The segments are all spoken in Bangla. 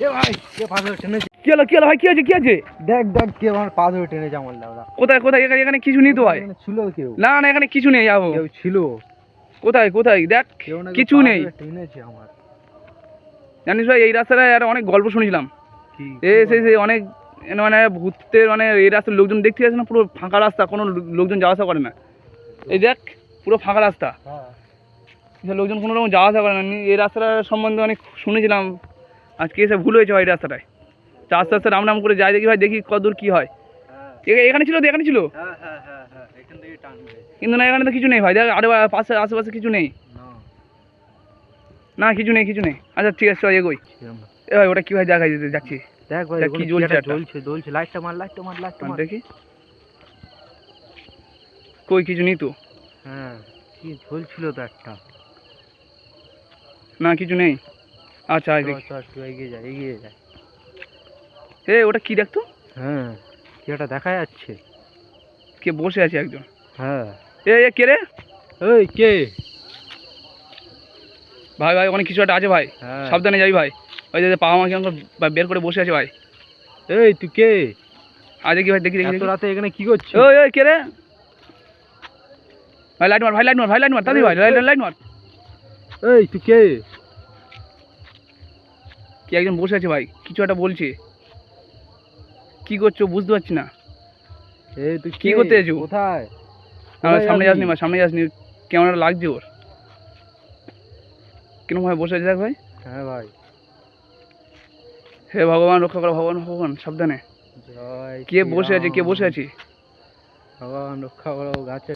এ ভাই? কে পা ধরে টেনেছে? কি হলো কি হলো ভাই? কি কি আছে দেখ দেখ কে আমার পা ধরে টেনেছে আমার লাউড়া কোথায় কোথায়? এখানে এখানে কিছু নেই তো ভাই। ছিল কেউ? না না এখানে কিছু নেই যাব। কেউ ছিল? কোথায় কোথায়? দেখ কিছু নেই। টেনেছে আমার। জানিস ভাই এই রাস্তাটায় আর অনেক গল্প শুনেছিলাম। এ সে সে অনেক মানে ভূতের মানে এই রাস্তার লোকজন দেখতে যাচ্ছে না পুরো ফাঁকা রাস্তা কোনো লোকজন যাওয়া আসা করে না। এই দেখ পুরো ফাঁকা রাস্তা। হ্যাঁ। লোকজন কোনো রকম যাওয়া আসা করে না। এই রাস্তাটা সম্বন্ধে অনেক শুনেছিলাম। আজকে এসে ভুল হয়েছে ভাই রাস্তাটায়। তা আস্তে আস্তে রাম রাম করে যাই দেখি ভাই দেখি কতদূর কী হয়। হ্যাঁ। এখানে ছিল তো এখানে ছিল? হ্যাঁ হ্যাঁ কিন্তু না এখানে তো কিছু নেই ভাই দেখ আরে পাশে আশেপাশে কিছু নেই। না। কিছু নেই কিছু নেই। আচ্ছা ঠিক আছে চল এগোই। এ ভাই ওটা কী ভাই দেখা যেতে যাচ্ছি। দেখ ভাই কি জ্বলছে একটা একটা। জ্বলছে জ্বলছে। লাইটটা মার লাইটটা মার লাইটটা মার দেখি। কই কিছু নেই তো? হ্যাঁ কি ঝুলছিল তো একটা। না কিছু নেই। আচ্ছা এগিয়ে যা এগিয়ে যা। এ ওটা কি দেখতো? হ্যাঁ কি দেখা যাচ্ছে? কে বসে আছে একজন। হ্যাঁ। এ এ কে রে? এই কে? ভাই ভাই ওখানে কিছু একটা আছে ভাই। হ্যাঁ। সাবধানে যাবি ভাই। ওই যে পাওয়া মাকে আমাকে বের করে বসে আছে ভাই। এই তুই কে? আজ দেখি ভাই দেখি দেখি। রাতে এখানে কি করছিস? ওই ওই কে রে? ভাই লাইট মার ভাই লাইট মার ভাই লাইট মার তাড়াতাড়ি ভাই লাইট লাইট মার। এই তুই কে? কি একজন বসে আছে ভাই? কিছু একটা বলছে। কি করছ বুঝতে পারছি না। তুই কি করতে এসেছ? কোথায়? সামনে যাসনি ভাই সামনে যাসনি। কেমন একটা লাগছে ওর। কীরকম ভাই বসে আছে দেখ ভাই। হ্যাঁ ভাই। হে ভগবান রক্ষা করো ভগবান ভগবান সাবধানে। কে বসে আছে কে বসে। আছে? ভগবান রক্ষা করো গাছে।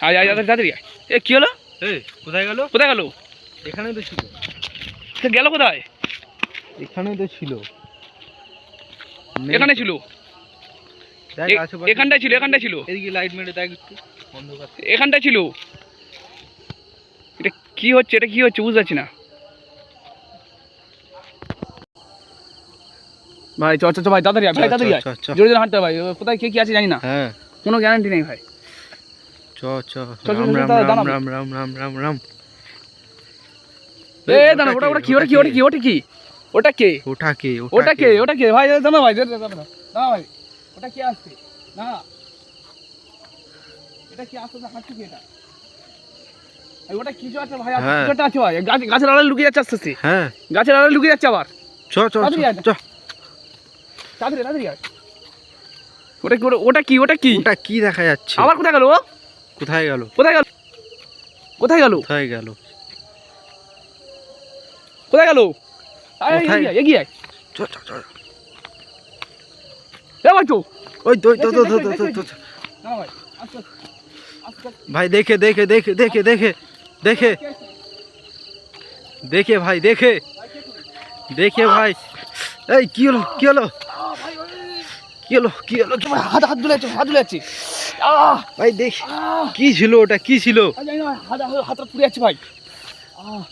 তাড়াতাড়ি এ কি হলো? কোথায় গেল? কোথায় গেল? এখানেই তো ছিল সে গেল কোথায়? এখানেই তো ছিল। এখানে ছিল? দেখ এ- আশেপাশে এখানটায় ছিল এখানটায় ছিল? এদিকে লাইট মেরে দেখ একটু অন্ধকার। এখানটায় ছিল? এটা কি হচ্ছে? এটা কি হচ্ছে? বুঝতে পারছি না। ভাই চ চ চ ভাই তাড়াতাড়ি আয় ভাই তাড়াতাড়ি। জোরে জোরে হাঁটতে ভাই। ও কোথায় কে কি আছে জানি না। হ্যাঁ। কোনো গ্যারান্টি নেই ভাই। চ চ চল, রাম চল, রাম রাম রাম রাম রাম রাম রাম। এ দাঁড়া ওটা ওটা কি ওটা কি ওটা কি ওটা কি? ওটা কে? ওটা কে? ওটা কে? ওটা কে? ভাই দাঁড়া ভাই দাঁড়া ভাই ওটা কি আসছে? না। এটা কি আসছে? হাঁটছে কি এটা? আছে ভাই? হ্যাঁ। আছে ভাই? গাছ গাছের আড়ালে লুকিয়ে যাচ্ছে আস্তে হ্যাঁ। গাছের আড়ালে লুকিয়ে যাচ্ছে আবার। চ চ চ, তাড়াতাড়ি তাড়াতাড়ি তাড়াতাড়ি ওটা কি ওটা- ওটা কি ওটা কি? ওটা কি দেখা যাচ্ছে? আবার কোথায় গেল ও? কোথায় গেল? কোথায় গেল? কোথায় গেল? কোথায় গেল? কোথায় গেল? এগিয়ে ওই তো তো তো তো ভাই দেখে দেখে দেখে দেখে দেখে দেখে। দেখে ভাই দেখে? দেখে ভাই। এই কি হলো কি হলো? কি হলো কি হলো হাত হাত হাত ভাই দেখ আহ! কি ছিল ওটা? কি ছিল? হাতটা পুড়ে যাচ্ছে ভাই। আহ!